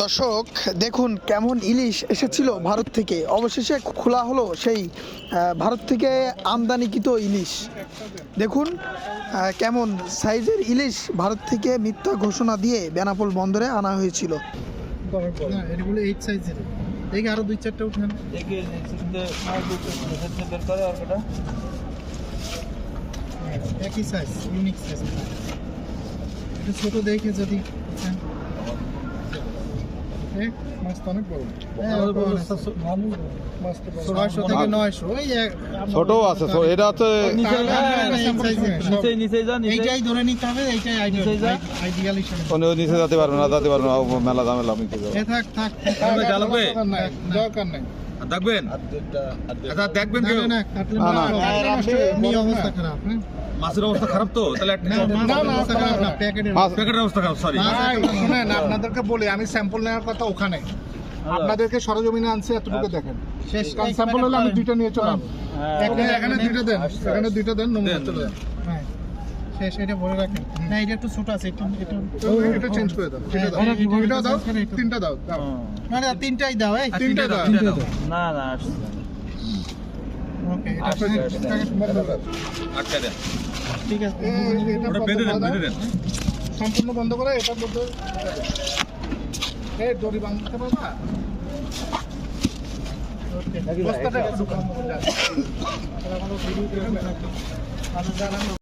দর্শক দেখুন কেমন ইলিশ এসেছিল ভারত থেকে। অবশেষে খোলা হলো সেই ভারত থেকে আমদানিকৃত ইলিশ। দেখুন কেমন সাইজের ইলিশ ভারত থেকে মিথ্যা ঘোষণা দিয়ে বেনাপোল বন্দরে আনা হয়েছিল। না সাইজের দেখি আরও দুই চারটা উঠান। কটা একই সাইজ ইউনিক সাইজ একটু ছোট দেখে যদি উঠান। ছোট আছে এটা হচ্ছে নিচে যেতে পারবে না যেতে পারবে না মেলা যাবে জ্বালাবে? দরকার নাই, দরকার নাই দেখবেন? আচ্ছা দেখবেন কেউ? হ্যাঁ মাছের অবস্থা খারাপ তো? তাহলে প্যাকেটের অবস্থা। খারাপ সরি শুনেন আপনাদেরকে বলি আমি স্যাম্পল নেওয়ার কথা ওখানে। আপনাদেরকে সরজমিনে আনছে এতটুকু দেখেন। শেষ। কারণ স্যাম্পল হলে আমি দুইটা নিয়ে চলে আসব। হ্যাঁ এখানে এখানে দুইটা দেন এখানে দুইটা দেন নমুনা চলে যান হ্যাঁ শেষ এটা ভরে রাখেন। না এটা একটু ছোট আছে একটু এটা এটা চেঞ্জ করে দাও এটা দাও। হ্যাঁ, এটা- এটা দাও এটা- এটা- তিনটা দাও না না তিনটাই দাও এই? তিনটা দাও না না আসছে ওকে এটা প্যাকেট-। প্যাকেট বন্ধ কর। আটটা দেন ঠিক আছে। এটা বেঁধে দেন বেঁধে দেন। সম্পূর্ণ বন্ধ করে এটার মধ্যে এই দড়ি বাঁধতে পারবা? বস্তাটা ঢুকাও।